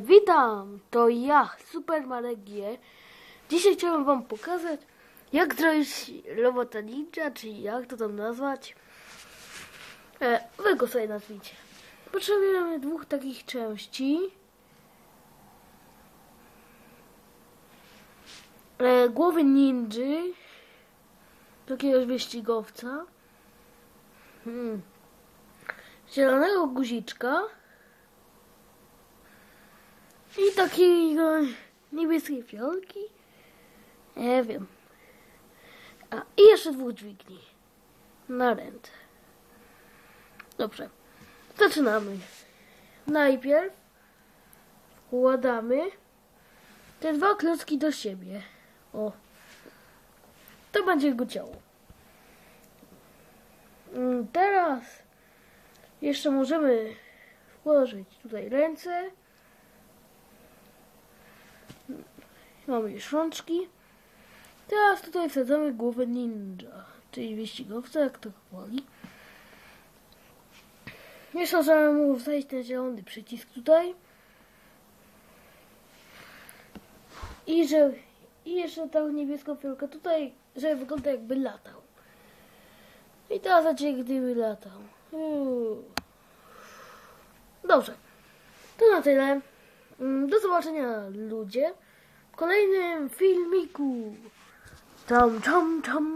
Witam, to ja, Super Marek G. Dzisiaj chciałem wam pokazać, jak zrobić robota ninja, czy jak to tam nazwać. E, wy go sobie nazwijcie. Potrzebujemy dwóch takich części. E, głowy ninży, jakiegoś wyścigowca. Hmm. Zielonego guziczka. I takiego niebieskiej fiolki. Nie wiem. A, i jeszcze dwóch dźwigni. Na ręce. Dobrze. Zaczynamy. Najpierw wkładamy te dwa klocki do siebie. O. To będzie jego ciało. Mm, Teraz jeszcze możemy włożyć tutaj ręce. Mamy już rączki. Teraz tutaj wsadzamy głowę ninja, czyli wyścigowca, jak to woli. Jeszcze możemy mu wsadzić ten zielony przycisk tutaj. I, że, I jeszcze tą niebieską piłkę tutaj, żeby wyglądał jakby latał. I teraz zacznie gdyby latał. Dobrze. To na tyle. Mm, Do zobaczenia ludzie w kolejnym filmiku. Czam, czam, czam.